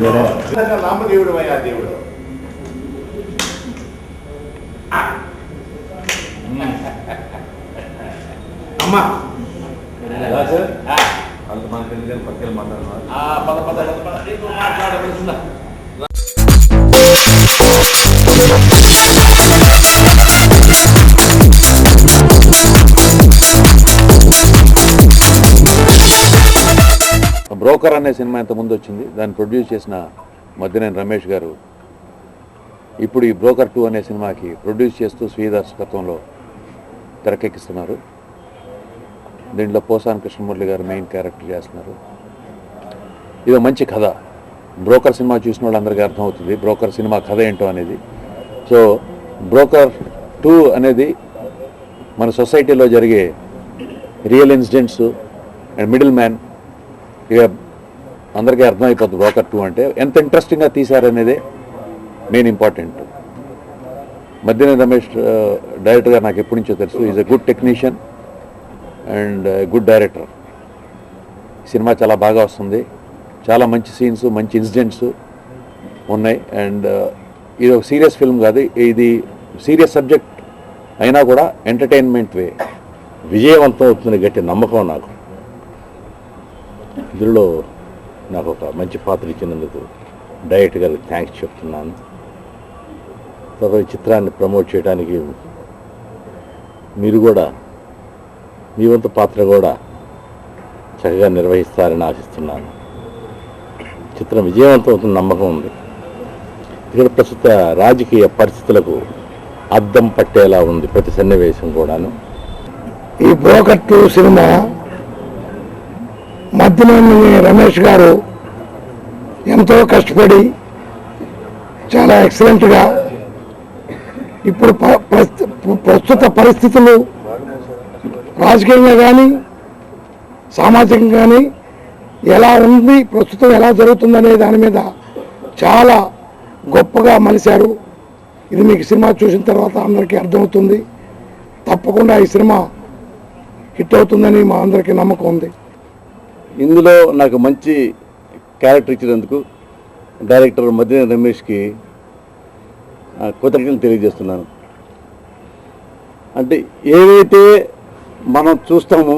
వేరే నామదేవుడు అయ్యా దేవుడు అమ్మా అంత మనకి పక్కన మాట్లాడుతున్నారు పద పద పద మాట్లాడవలసిందా బ్రోకర్ అనే సినిమా ఇంత ముందు వచ్చింది. దాన్ని ప్రొడ్యూస్ చేసిన మధ్యనేని రమేష్ గారు ఇప్పుడు ఈ బ్రోకర్ టూ అనే సినిమాకి ప్రొడ్యూస్ చేస్తూ స్వీయ దర్శకత్వంలో తెరకెక్కిస్తున్నారు. దీంట్లో పోసాన్ కృష్ణమురళి గారు మెయిన్ క్యారెక్టర్ చేస్తున్నారు. ఇది మంచి కథ. బ్రోకర్ సినిమా చూసిన వాళ్ళందరికీ అర్థమవుతుంది. బ్రోకర్ సినిమా కథ ఏంటో అనేది. సో బ్రోకర్ టూ అనేది మన సొసైటీలో జరిగే real incidents and middle man ఇక అందరికీ అర్థమైపోతుంది బ్రోకర్ టూ అంటే. ఎంత ఇంట్రెస్టింగ్గా తీశారనేదే మెయిన్ ఇంపార్టెంట్ మధ్యనే రమేష్ డైరెక్టర్గా నాకు ఎప్పటి నుంచో తెలుసు. Is a good technician and good director cinema చాలా బాగా వస్తుంది. చాలా మంచి సీన్స్ మంచి ఇన్సిడెంట్స్ ఉన్నాయి. అండ్ ఇది ఒక సీరియస్ ఫిల్మ్ కాదు. ఇది సీరియస్ సబ్జెక్ట్ అయినా కూడా ఎంటర్టైన్మెంట్ వే విజయవంతం అవుతుంది గట్టి నమ్మకం నాకు. ఇందులో నాకు ఒక మంచి పాత్ర ఇచ్చినందుకు డైరెక్ట్ గారికి థ్యాంక్స్ చెప్తున్నాను. తర్వాత చిత్రాన్ని ప్రమోట్ చేయడానికి మీరు కూడా మీ వంతు పాత్ర కూడా చక్కగా నిర్వహిస్తారని ఆశిస్తున్నాను. చిత్రం విజయవంతం అవుతున్న నమ్మకం ఉంది. ఇక్కడ ప్రస్తుత రాజకీయ పరిస్థితులకు అద్దం పట్టేలా ఉంది ప్రతి సన్నివేశం కూడాను. ఈ బ్రోకర్ టూ సినిమా మధ్యలోని రమేష్ గారు ఎంతో కష్టపడి చాలా ఎక్సలెంట్గా ఇప్పుడు ప్రస్తు- ప్రస్తుత పరిస్థితులు రాజకీయంగా కానీ సామాజికంగా కానీ ఎలా ఉంది ప్రస్తుతం ఎలా జరుగుతుందనే దాని మీద చాలా గొప్పగా మలిశారు. ఇది మీకు సినిమా చూసిన తర్వాత అందరికీ అర్థమవుతుంది. తప్పకుండా ఈ సినిమా హిట్ అవుతుందని మా అందరికీ నమ్మకం ఉంది. ఇందులో నాకు మంచి క్యారెక్టర్ ఇచ్చినందుకు డైరెక్టర్ మధ్య రమేష్కి ఆ, కృతజ్ఞతలు తెలియజేస్తున్నాను. అంటే ఏవైతే మనం చూస్తామో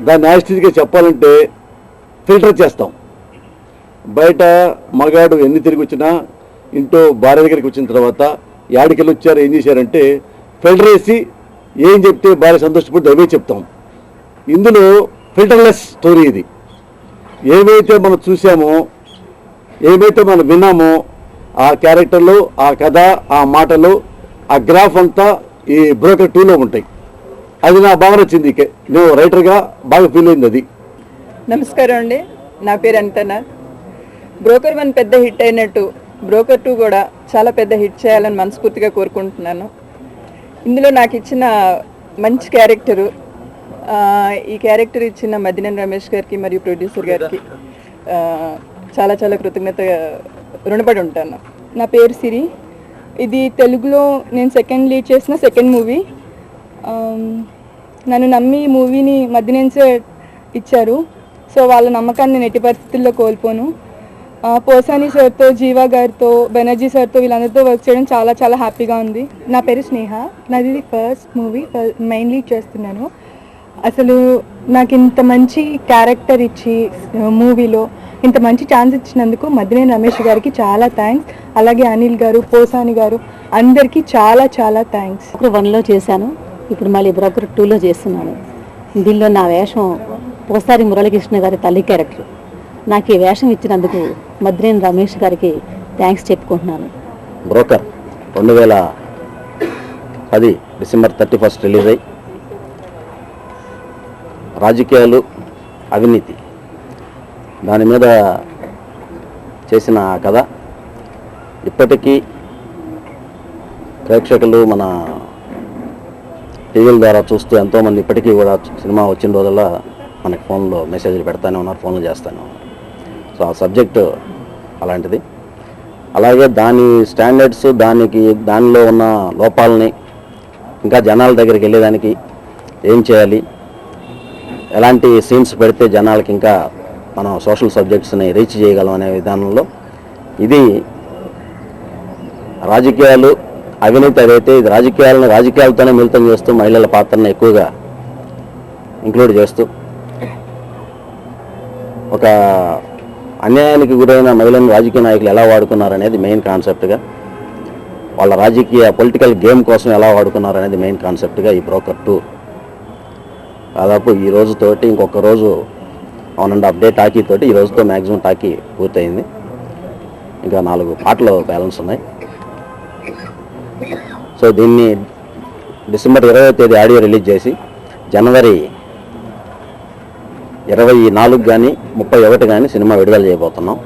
దాన్ని యాస్టిజ్గా చెప్పాలంటే ఫిల్టర్ చేస్తాం. బయట మగాడు ఎన్ని తిరిగి వచ్చినా ఇంట్లో భార్య దగ్గరికి వచ్చిన తర్వాత యాడికెళ్ళి వచ్చారు ఏం చేశారంటే ఫిల్టర్ వేసి ఏం చెప్తే భార్య సంతోషపడి అవే చెప్తాం. ఇందులో ఫిల్టర్లెస్ స్టోరీ ఇది. ఏవైతే మనం చూసామో ఏమైతే మనం విన్నామో ఆ క్యారెక్టర్లు ఆ కథ ఆ మాటలు ఆ గ్రాఫ్ అంతా ఈ బ్రోకర్ టూలో ఉంటాయి. అది నా భావన వచ్చింది. నేను రైటర్గా బాగా ఫీల్ అయింది అది. నమస్కారం అండి. నా పేరు అనితనాథ్ బ్రోకర్ వన్ పెద్ద హిట్ అయినట్టు బ్రోకర్ టూ కూడా చాలా పెద్ద హిట్ చేయాలని మనస్ఫూర్తిగా కోరుకుంటున్నాను. ఇందులో నాకు ఇచ్చిన మంచి క్యారెక్టరు ఈ క్యారెక్టర్ ఇచ్చిన మదినన్ రమేష్ గారికి మరియు ప్రొడ్యూసర్ గారికి చాలా చాలా కృతజ్ఞత రుణపడి ఉంటాను. నా పేరు సిరి. ఇది తెలుగులో నేను సెకండ్ లీడ్ చేసిన సెకండ్ మూవీ. నన్ను నమ్మి ఈ మూవీని మధ్యనుంచే ఇచ్చారు. సో వాళ్ళ నమ్మకాన్ని నేను ఎట్టి పరిస్థితుల్లో కోల్పోను. పోసాని సార్తో జీవా గారితో బెనర్జీ సార్తో వీళ్ళందరితో వర్క్ చేయడం చాలా చాలా హ్యాపీగా ఉంది. నా పేరు స్నేహ. నాది ఫస్ట్ మూవీ మెయిన్లీ చేస్తున్నాను. అసలు నాకు ఇంత మంచి క్యారెక్టర్ ఇచ్చి మూవీలో ఇంత మంచి ఛాన్స్ ఇచ్చినందుకు మధ్యనేని రమేష్ గారికి చాలా థ్యాంక్స్ అలాగే అనిల్ గారు పోసాని గారు అందరికీ చాలా చాలా థ్యాంక్స్ బ్రోకర్ వన్లో చేశాను ఇప్పుడు మళ్ళీ బ్రోకర్ టూలో చేస్తున్నాను. దీనిలో నా వేషం పోసారి మురళీకృష్ణ గారి తల్లి క్యారెక్టర్ నాకు ఈ వేషం ఇచ్చినందుకు మద్రేని రమేష్ గారికి థ్యాంక్స్ చెప్పుకుంటున్నాను. బ్రోకర్ రెండు వేల పది డిసెంబర్ థర్టీ ఫస్ట్ రిలీజ్ అయ్యి రాజకీయాలు అవినీతి. దాని మీద చేసిన కథ ఇప్పటికీ ప్రేక్షకులు మన టీవీల ద్వారా చూస్తూ ఎంతోమంది ఇప్పటికీ కూడా సినిమా వచ్చిన రోజుల్లో మనకి ఫోన్లో మెసేజ్లు పెడతానే ఉన్నారు ఫోన్లు చేస్తానే ఉన్నారు. సో ఆ సబ్జెక్టు అలాంటిది. అలాగే దాని స్టాండర్డ్స్ దానికి దానిలో ఉన్న లోపాలని ఇంకా జనాల దగ్గరికి వెళ్ళేదానికి ఏం చేయాలి? ఎలాంటి సీన్స్ పెడితే జనాలకి ఇంకా మనం సోషల్ సబ్జెక్ట్స్ని రీచ్ చేయగలం అనే విధానంలో ఇది రాజకీయాలు అవినీతి అదైతే ఇది రాజకీయాలను రాజకీయాలతోనే మిళితం చేస్తూ మహిళల పాత్రను ఎక్కువగా ఇంక్లూడ్ చేస్తూ ఒక అన్యాయానికి గురైన మహిళలను రాజకీయ నాయకులు ఎలా వాడుకున్నారు అనేది మెయిన్ కాన్సెప్ట్గా వాళ్ళ రాజకీయ పొలిటికల్ గేమ్ కోసం ఎలా వాడుకున్నారు అనేది మెయిన్ కాన్సెప్ట్గా ఈ బ్రోకర్ టూ దాదాపు ఈ రోజుతోటి ఇంకొక రోజు వన్ అండ్ హాఫ్ టాకీ తోటి ఈ రోజుతో మ్యాక్సిమం టాకీ పూర్తయింది. ఇంకా నాలుగు పాటలు బ్యాలెన్స్ ఉన్నాయి. సో దీన్ని డిసెంబర్ ఇరవై తేదీ ఆడియో రిలీజ్ చేసి జనవరి ఇరవై నాలుగు కానీ ముప్పై ఒకటి కానీ సినిమా విడుదల చేయబోతున్నాం.